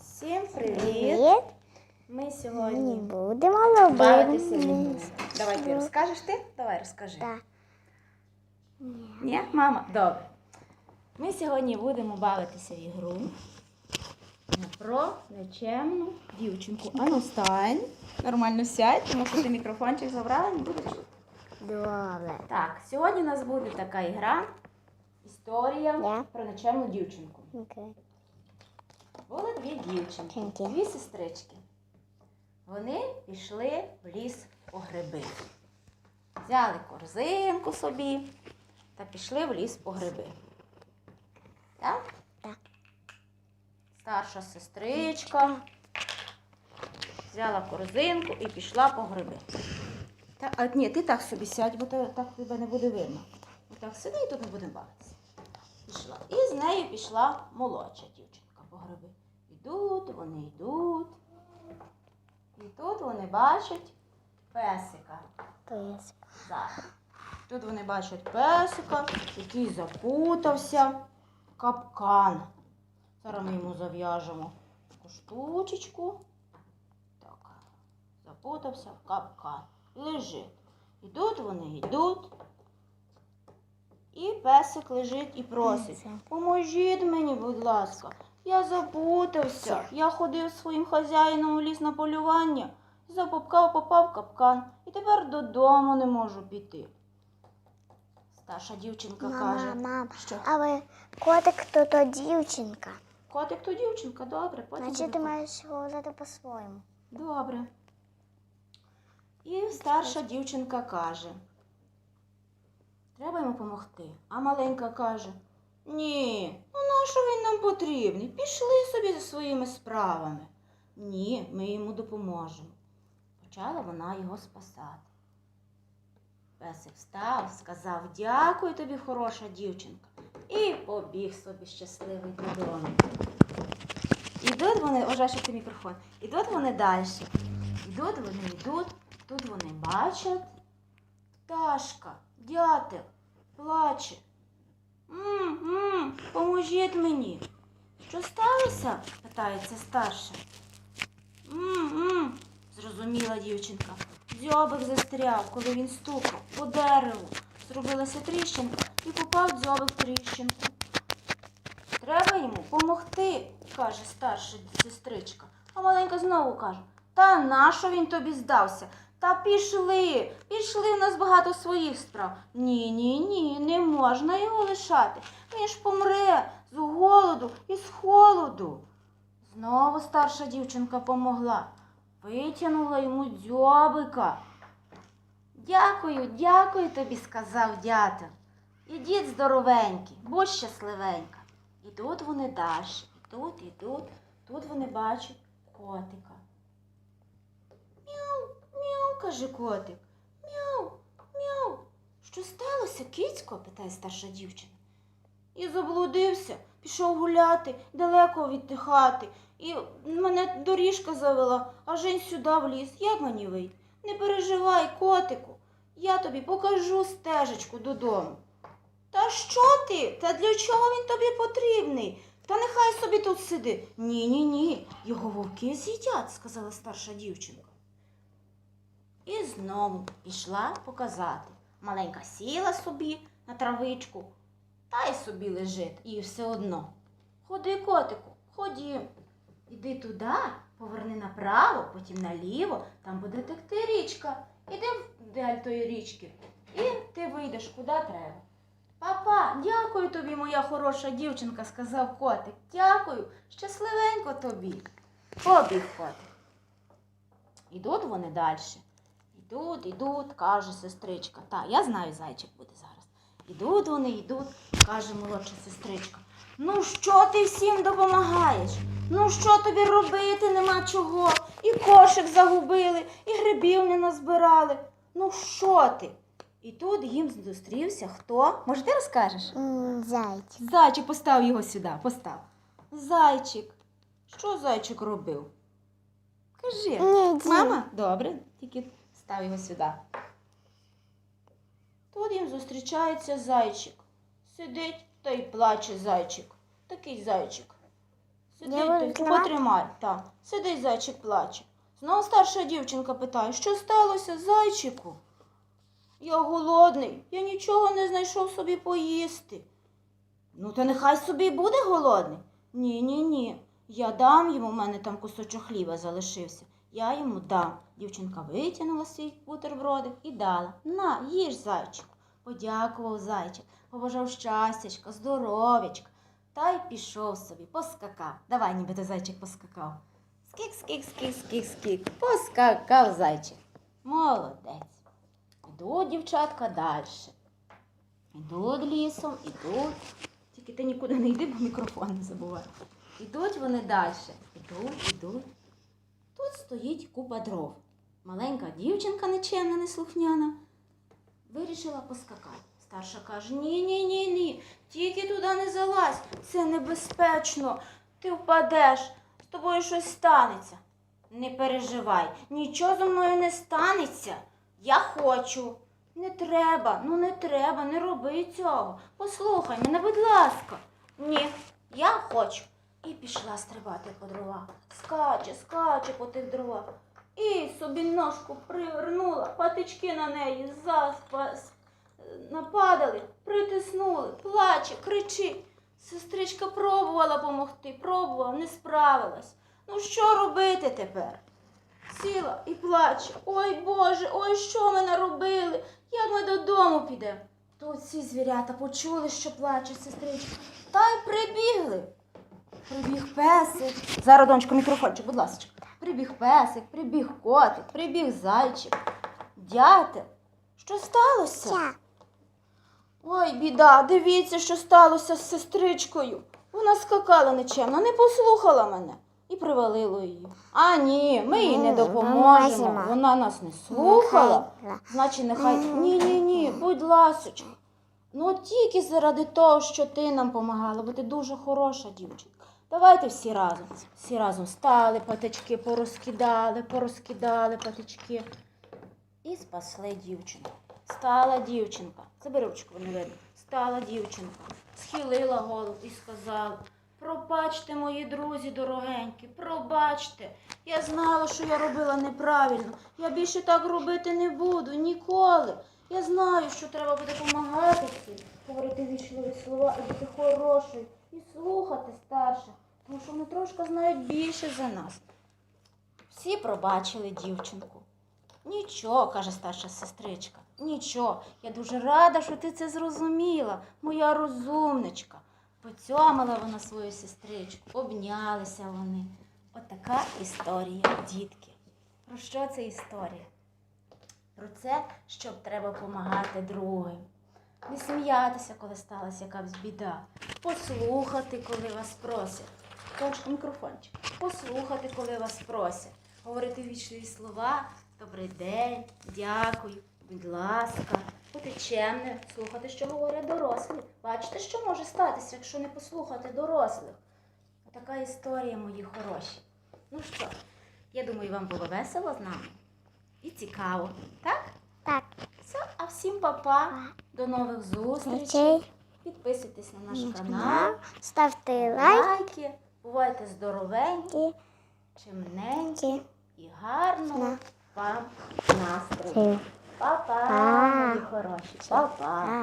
Всім привіт! Привіт. Ми Ми сьогодні будемо бавитися Давай ти розкажеш ти? Давай розкажи. Так. Ні, мама? Добре. Ми сьогодні будемо бавитися в ігру про нечемну дівчинку. Ану, стань. Нормально сядь, тому що ти мікрофончик забрала, не буде чути. Добре. Так, сьогодні у нас буде така ігра. Історія про нечемну дівчинку. Окей. Були дві дівчинки, дві сестрички. Вони пішли в ліс по гриби. Взяли корзинку собі та пішли в ліс по гриби. Так? Так. Старша сестричка взяла корзинку і пішла по гриби. Та, а ні, ти так собі сядь, бо так тебе не буде видно. Отак сиди і тут не будемо бавитися. Пішла. І з нею пішла молодша дівчинка по гриби. Йдуть, вони йдуть. І тут вони бачать песика. Пес. Зараз. Тут вони бачать песика, який запутався капкан. Зараз ми йому зав'яжемо таку штучечку. Так. Запутався в капкан. Лежить. Ідуть вони, йдуть. І песик лежить і просить. Поможіть мені, будь ласка. Я запутався. Я ходив своїм хазяїном у ліс на полювання. Запопкав, попав капкан. І тепер додому не можу піти. Старша дівчинка каже. Мама, мама. Що? Але котик то то дівчинка. Котик то дівчинка, добре, потім. Значить, ти маєш говорити по-своєму. Добре. І старша дівчинка каже. Треба йому допомогти. А маленька каже: Ні, ну нащо він нам потрібний? Пішли собі зі своїми справами. Ні, ми йому допоможемо. Почала вона його спасати. Песик встав, сказав дякую тобі, хороша дівчинка, і побіг собі щасливий додому. Ідуть вони, вважай, ти мікрофон. Ідуть вони далі. Ідуть вони йдуть, тут вони бачать. Пташка, дятел, плаче. М, м, поможіть мені. Що сталося? питається старша. М, м, зрозуміла дівчинка. Дзьобик застряв, коли він стукав по дереву. Зробилася тріщинка і попав дзьобик в тріщинку. Треба йому помогти, каже старша сестричка. А маленька знову каже: Та нащо він тобі здався? Та пішли, пішли, в нас багато своїх справ. Ні, ні, ні, не можна його лишати. Він ж помре з голоду і з холоду. Знову старша дівчинка помогла, витягнула йому дзьобика. Дякую, дякую тобі, сказав дятел. Ідіть здоровенькі, будь щасливенька. Ідуть вони далі, ідуть, ідуть. Тут вони бачать котика. Мяу, каже котик. Мяу, мяу. Що сталося, кицько? питає старша дівчина. І заблудився, пішов гуляти далеко від хати. І мене доріжка завела, а жень сюди в ліс. Як мені вийти? Не переживай, котику. Я тобі покажу стежечку додому. Та що ти? Та для чого він тобі потрібний? Та нехай собі тут сиди. Ні, ні, ні. Його вовки з'їдять, сказала старша дівчинка. І знову пішла показати. Маленька сіла собі на травичку, та й собі лежить, і все одно. Ходи, котику, ходім. Іди туди, поверни направо, потім наліво, там буде текти річка. Іди вдаль тої річки, і ти вийдеш куди треба. Папа, дякую тобі, моя хороша дівчинка, сказав котик. Дякую, щасливенько тобі. Побіг котик. Ідуть вони далі. Ідуть, ідуть, каже сестричка. Та, я знаю, зайчик буде зараз. Ідуть вони, йдуть, каже молодша сестричка. Ну що ти всім допомагаєш? Ну що тобі робити нема чого? І кошик загубили, і грибів не назбирали. Ну що ти? І тут їм зустрівся хто? Може, ти розкажеш? Зайчик. Зайчик, постав його сюди, постав. Зайчик. Що зайчик робив? Кажи. Ні, Мама? Добре, тільки став його сюди. Тут їм зустрічається зайчик. Сидить та й плаче зайчик. Такий зайчик. Сидить, той, потримай. Так. Сидить зайчик плаче. Знову старша дівчинка питає, що сталося, зайчику? Я голодний, я нічого не знайшов собі поїсти. Ну, то нехай собі буде голодний. Ні, ні, ні. Я дам йому, у мене там кусочок хліба залишився. Я йому дам. Дівчинка витягнула свій бутербродик і дала. На, їж, зайчик. Подякував зайчик, побажав щастячка, здоров'ячка. Та й пішов собі, поскакав. Давай, ніби ти зайчик поскакав. Скік, скік, скік, скік, скік. Поскакав зайчик. Молодець. Ідуть дівчатка далі. Ідуть лісом, ідуть. Тільки ти нікуди не йди, бо мікрофон не забувай. Ідуть вони далі. Ідуть, ідуть. Тут стоїть купа дров. Маленька дівчинка нечемна, неслухняна, вирішила поскакати. Старша каже: ні, ні, тільки туди не залазь, це небезпечно. Ти впадеш, з тобою щось станеться. Не переживай, нічого зі мною не станеться. Я хочу. Не треба, ну не треба, не роби цього. Послухай мене, будь ласка. Ні, я хочу. І пішла стрибати по дровах. Скаче, скаче по тих дровах. І собі ножку привернула, патички на неї заспас нападали, притиснули, плаче, кричить. Сестричка пробувала помогти, пробувала, не справилась. Ну що робити тепер? Сіла і плаче. Ой Боже, ой, що ми наробили? Як ми додому підемо? Тут всі звірята почули, що плаче сестричка, та й прибігли. Прибіг песик. Зараз, донечко, мікрофончик, будь ласка. Прибіг песик, прибіг котик, прибіг зайчик, дятел. Що сталося? Ой, біда, дивіться, що сталося з сестричкою. Вона скакала нечемно, не послухала мене і привалило її. А ні, ми їй не допоможемо. допоможемо. Вона нас не слухала. Значить, нехай. Ні, ні, ні, будь ласочка. Ну тільки заради того, що ти нам помагала, бо ти дуже хороша дівчинка. Давайте всі разом. Всі разом стали, патички порозкидали, порозкидали патички. І спасли дівчинку. Стала дівчинка. Забери ручку, не видно. Стала дівчинка, схилила голову і сказала: Пробачте, мої друзі дорогенькі, пробачте. Я знала, що я робила неправильно. Я більше так робити не буду ніколи. Я знаю, що треба буде допомагати всім, говорити вічливі слова і бути хорошою, і слухати старших, тому що вони трошки знають більше за нас. Всі пробачили дівчинку. Нічого, каже старша сестричка. Нічого. Я дуже рада, що ти це зрозуміла, моя розумничка. Поцьомила вона свою сестричку, обнялися вони. Отака історія, дітки. Про що це історія? Про це, що треба допомагати другим. Не сміятися, коли сталася якась біда. Послухати, коли вас просять. Точка мікрофончик. Послухати, коли вас просять. Говорити вічливі слова. Добрий день, дякую, будь ласка. Бути чемним, слухати, що говорять дорослі. Бачите, що може статися, якщо не послухати дорослих. Така історія, мої хороші. Ну що, я думаю, вам було весело з нами і цікаво, так? Так. Все, а всім па-па. До нових зустрічей. Підписуйтесь на наш канал. Ставте лайк. Лайки. Бувайте здоровенькі, чимненькі і гарного вам настрою. Па-па, мої хороші. Па-па. Па.